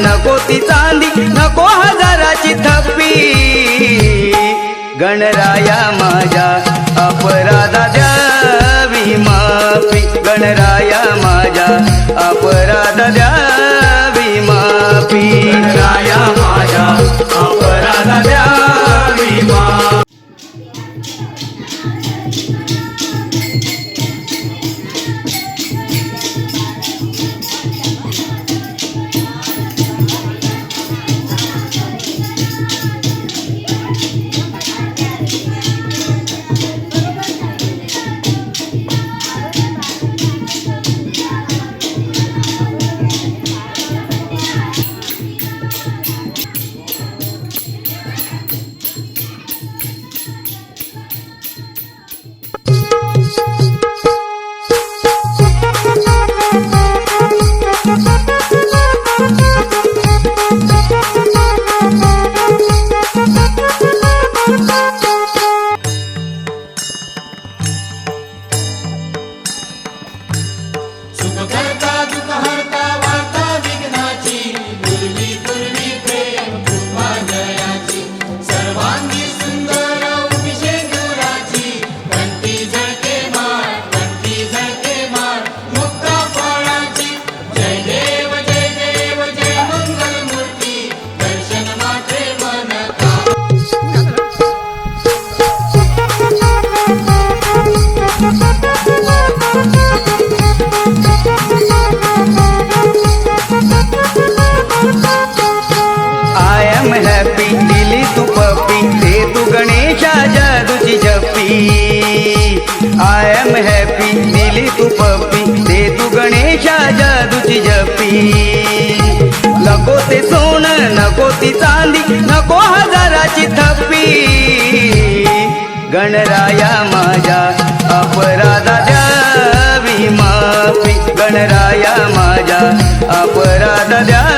नको ती चांदी नको हजाराची थप्पी गणराया माझ्या अपराधा द्यावी माफी गणराया माझ्या अपराधा द्यावी माफी गणराया राया माझ्या अपराध द्या.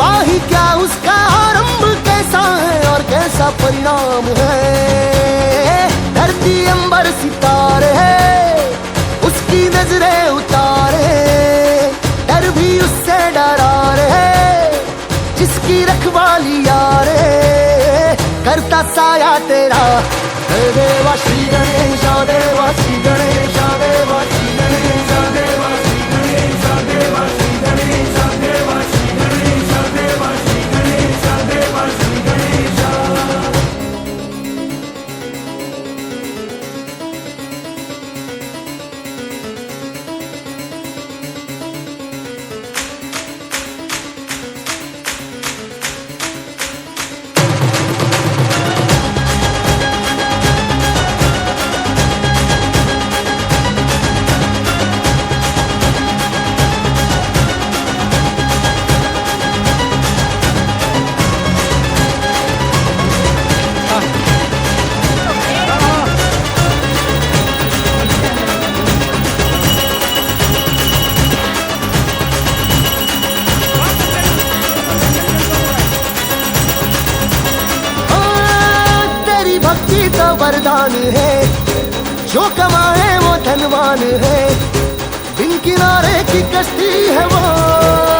परवाही क्या उसका आरंभ कैसा है और कैसा परिणाम है? धरती अंबर सितारे है उसकी नजरें उतारे डर भी उससे डरा है जिसकी रखवाली यारे करता साया तेरा देवा श्री गणेश देवा श्री किनारे की कश्ती है वो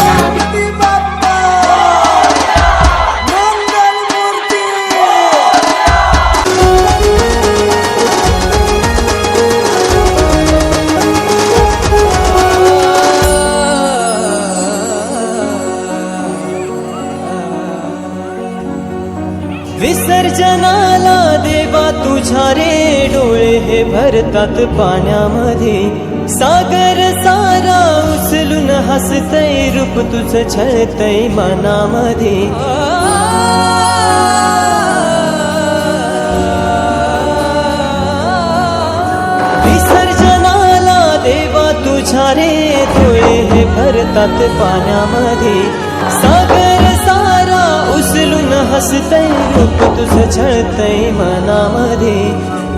हे पाण्यामध्ये. सागर सारा उचलून हसतय रूप तुझ छळतय मनामध्ये. विसर्जनाला देवा तुझ्या रे डोळे हे भरतात पाण्यामध्ये. सागर सारा उचलून हसतय रूप तुझ छळतय मनामध्ये.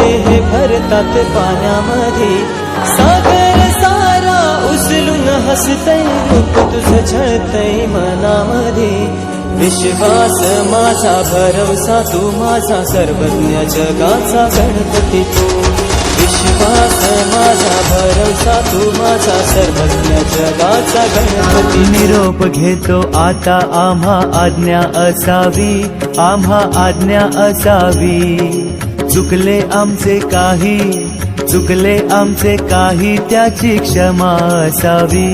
डोळे हे भरतात पाण्यामध्ये सागर सारा उचलून हसतय रूप तुझं छळतय मनामध्ये विश्वास माझा भरवसा तू माझा सर्वज्ञ जगाचा गणपती तू। विश्वास माझा भरवसा तू माझा सर्वज्ञ जगाचा गणपती निरोप घेतो आता आम्हा आज्ञा असावी आम्हा आज्ञा असावी। चुकले आमचे काही चुकले आमचे काही त्याची क्षमा असावी